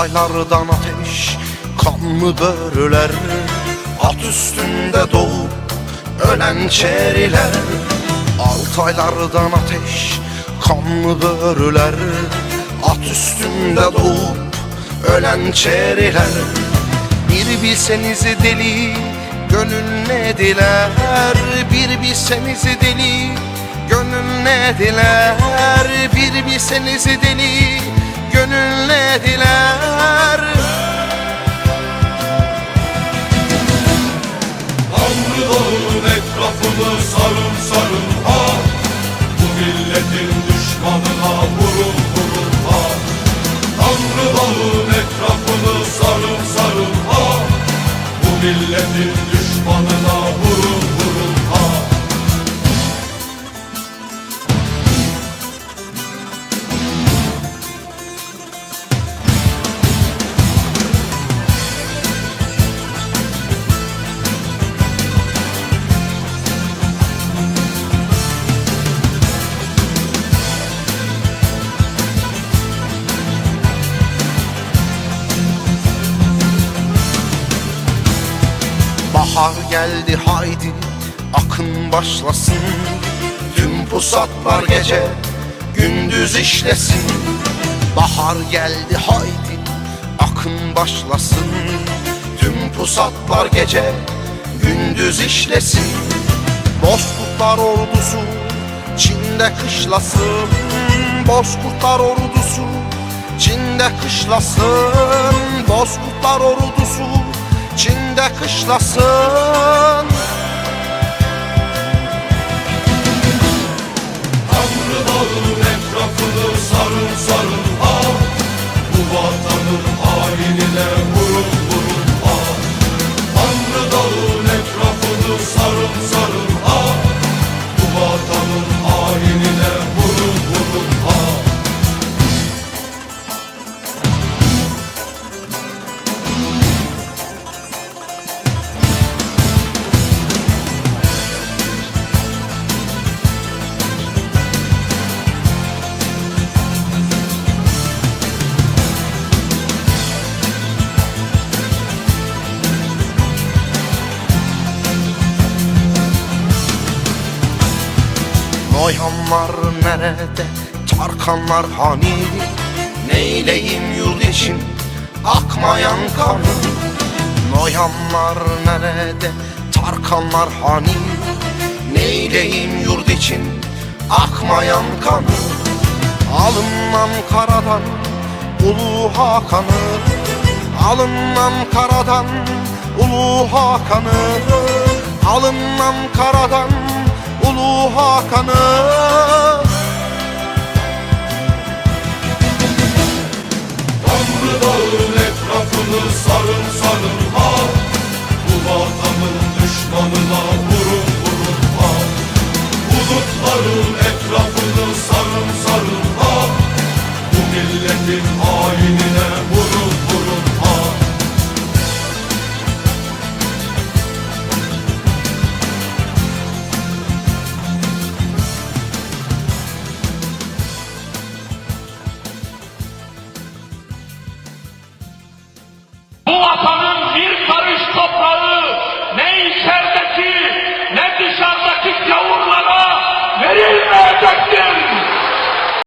Altaylardan ateş kanlı börüler At üstünde doğup ölen çeriler. Altaylardan ateş kanlı börüler At üstünde doğup ölen çeriler. Bir bilseniz deli gönül ne diler? Bir bilseniz deli gönül ne diler? Bir bilseniz deli gönül ne diler milletin düşmanına Bahar geldi haydi akın başlasın. Tüm pusatlar gece gündüz işlesin. Bahar geldi haydi akın başlasın. Tüm pusatlar gece gündüz işlesin. Bozkurtlar ordusu Çin'de kışlasın. Bozkurtlar ordusu Çin'de kışlasın. Bozkurtlar ordusu Çin'de kışlasın Noyanlar nerede, Tarkanlar hani? Neyleyim yurt için? Akmayan kanı Noyanlar nerede, Tarkanlar hani? Neyleyim yurt için? Akmayan kanı Alınmam karadan Ulu Hakan'ı. Alınmam karadan Ulu Hakan'ı. Alınmam karadan Ulu Hakan'ı. Tanrı dağın etrafını sarın sarın ha. Bu vatanın